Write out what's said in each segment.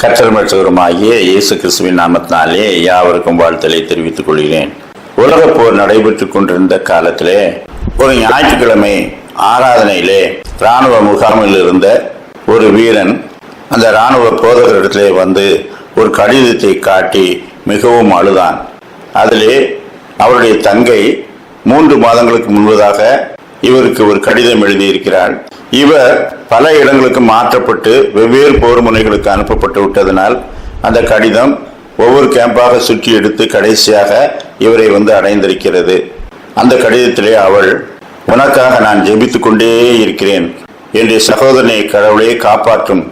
கற்றமற்றவருமாகிய இயேசு கிறிஸ்துவின் நாமத்தினாலே யாவருக்கும் வாழ்த்தலை தெரிவித்துக் கொள்கிறேன். உலகப் போர் நடைபெற்றுக் கொண்டிருந்த காலத்திலே ஒரு ஞாயிற்றுக்கிழமை ஆராதனையிலே ராணுவ முகாமில் இருந்த ஒரு வீரன் அந்த ராணுவ போதகரிடத்திலே வந்து ஒரு கடிதத்தை காட்டி மிகவும் அழுதான். அதிலே அவருடைய தங்கை மூன்று மாதங்களுக்கு முன்பதாக இவருக்கு ஒரு கடிதம் எழுதியிருக்கிறார் இவர் பல இடங்களுக்கு மாற்றப்பட்டு வெவ்வேறு போர் முனைகளுக்கு அனுப்பப்பட்டு விட்டதனால் அந்த கடிதம் ஒவ்வொரு கேம்பாக சுற்றி எடுத்து கடைசியாக இவரை வந்து அடைந்திருக்கிறது. அந்த கடிதத்திலே அவள் உனக்காக நான் ஜெபித்து கொண்டே இருக்கிறேன். என்னுடைய சகோதரனை கடவுளே காப்பாற்றும்.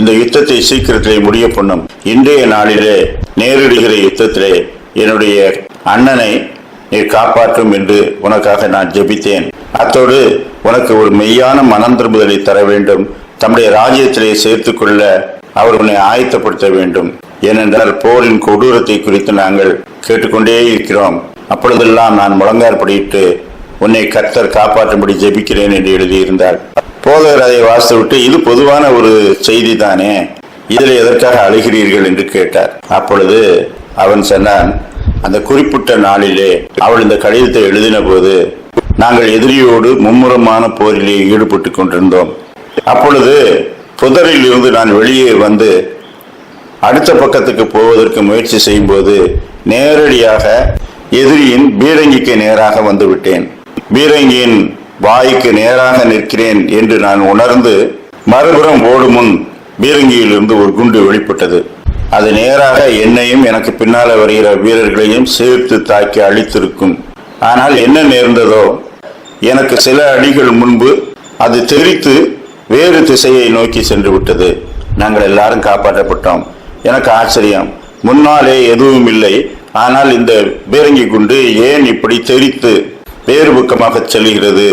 இந்த யுத்தத்தை சீக்கிரத்திலே முடிய பண்ணும். இன்றைய நாளிலே நேரிடுகிற யுத்தத்திலே என்னுடைய அண்ணனை நீ காப்பாற்றும் என்று உனக்காக நான் ஜெபித்தேன். அத்தோடு உனக்கு ஒரு மெய்யான மனம் திரும்புதலை தர வேண்டும். தம்முடைய ராஜ்யத்திலே சேர்த்துக் கொள்ள அவர் உன்னை ஆயத்தப்படுத்த வேண்டும். ஏனென்றால் போரின் கொடூரத்தை குறித்து நாங்கள் கேட்டுக்கொண்டே இருக்கிறோம். அப்பொழுதெல்லாம் நான் முழங்காற்படியிட்டு உன்னை கர்த்தர் காப்பாற்றும்படி ஜெபிக்கிறேன் என்று எழுதியிருந்தார். போதகர் அதை வாசித்துவிட்டு இது பொதுவான ஒரு செய்தி தானே இதில் எதற்காக அழுகிறீர்கள்? என்று கேட்டார். அப்பொழுது அவன் சொன்னான் அந்த குறிப்பிட்ட நாளிலே அவள் இந்த கடிதத்தை எழுதின போது நாங்கள் எதிரியோடு மும்முரமான போரிலே ஈடுபட்டு கொண்டிருந்தோம். அப்பொழுது புதரில் இருந்து நான் வெளியே வந்து அடுத்த பக்கத்துக்கு போவதற்கு முயற்சி செய்யும்போது நேரடியாக எதிரியின் பீரங்கிக்கு நேராக வந்து விட்டேன் பீரங்கியின் வாய்க்கு நேராக நிற்கிறேன் என்று நான் உணர்ந்து மறுபுறம் ஓடும் முன் பீரங்கியிலிருந்து ஒரு குண்டு வெளிப்பட்டது. அது நேராக என்னையும் எனக்கு பின்னால வருகிற வீரர்களையும் சேர்த்து தாக்கி அழித்திருக்கும். ஆனால் என்ன நேர்ந்ததோ எனக்கு சில அடிகள் முன்பு அது தெரித்து வேறு திசையை நோக்கி சென்று விட்டது. நாங்கள் எல்லாரும் காப்பாற்றப்பட்டோம். எனக்கு ஆச்சரியம். முன்னாலே எதுவும் இல்லை. ஆனால் இந்த பீரங்கி குண்டு ஏன் இப்படி தெரித்து வேறு பக்கமாக செல்கிறது?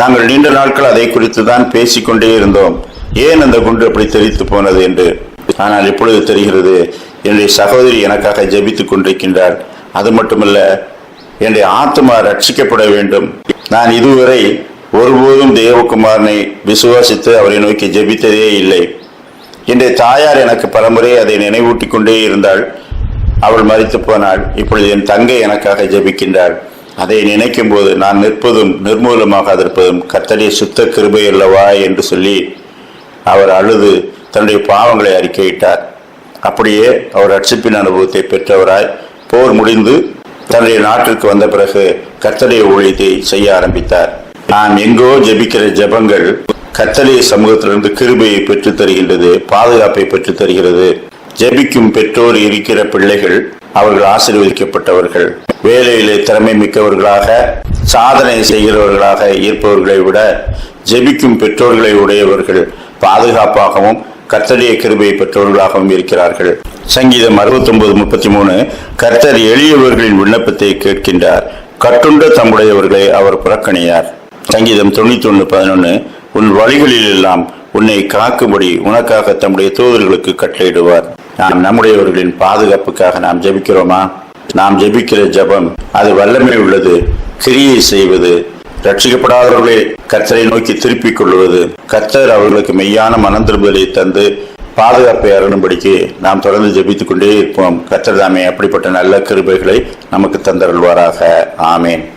நாங்கள் நீண்ட நாட்கள் அதை குறித்து தான் பேசிக்கொண்டே இருந்தோம். ஏன் அந்த குண்டு அப்படி தெரித்து போனது என்று? ஆனால் இப்பொழுது தெரிகிறது என்னுடைய சகோதரி எனக்காக ஜெபித்துக் கொண்டிருக்கின்றார் அது மட்டுமல்ல என்னுடைய ஆத்மா ரட்சிக்கப்பட வேண்டும். நான் இதுவரை ஒருபோதும் தேவகுமாரனை விசுவாசித்து அவரை நோக்கி ஜெபித்ததே இல்லை. என்னுடைய தாயார் எனக்கு பலமுறை அதை நினைவூட்டிக் கொண்டே இருந்தாள். அவள் மறித்து போனாள். இப்பொழுது என் தங்கை எனக்காக ஜெபிக்கின்றாள். அதை நினைக்கும் போது நான் நிற்பதும் நிர்மூலமாக இருப்பதும் கத்தடைய சுத்த கிருபை அல்லவா என்று சொல்லி அவர் அழுது தன்னுடைய பாவங்களை அறிக்கையிட்டார். அப்படியே அவர் ரட்சிப்பின் அனுபவத்தை பெற்றவராய் போர் முடிந்து தன்னுடைய நாட்டிற்கு வந்த பிறகு கத்தடைய ஊழியத்தை செய்ய ஆரம்பித்தார். நாம் எங்கோ ஜெபிக்கிற ஜெபங்கள் கத்தடைய சமூகத்திலிருந்து கிருபையை பெற்று தருகின்றது பாதுகாப்பை பெற்று தருகிறது. ஜெபிக்கும் பெற்றோர் இருக்கிற பிள்ளைகள் அவர்கள் ஆசீர்வதிக்கப்பட்டவர்கள். வேலையிலே திறமை மிக்கவர்களாக சாதனை செய்கிறவர்களாக இருப்பவர்களை விட ஜெபிக்கும் பெற்றோர்களை உடையவர்கள் பாதுகாப்பாகவும் கர்த்தரிய கிருபையை பெற்றவர்களாகவும் இருக்கிறார்கள். சங்கீதம் 69 முப்பத்தி மூணு கர்த்தர் எளியவர்களின் விண்ணப்பத்தை கேட்கின்றார். கட்டுண்ட தம்முடையவர்களை அவர் புறக்கணியார். சங்கீதம் தொண்ணூத்தி ஒன்று பதினொன்று உன் வழிகளில் எல்லாம் உன்னை காக்கும்படி உனக்காக தம்முடைய தூதர்களுக்கு கட்டளையிடுவார். நாம் நம்முடையவர்களின் பாதுகாப்புக்காக நாம் ஜெபிக்கிறோமா? நாம் ஜெபிக்கிற ஜெபம் அது வல்லமை உள்ளது. கிரியை செய்வது ரட்சிக்கப்படாதவர்களை கர்த்தரை நோக்கி திருப்பிக் கொள்வது. கர்த்தர் அவர்களுக்கு மெய்யான மனந்திருப்பதை தந்து பாதுகாப்பை அருணும்படிக்கு நாம் தொடர்ந்து ஜெபித்துக் கொண்டே இருப்போம். கர்த்தர் அப்படிப்பட்ட நல்ல கிருபைகளை நமக்கு தந்தருள்வாராக. ஆமேன்.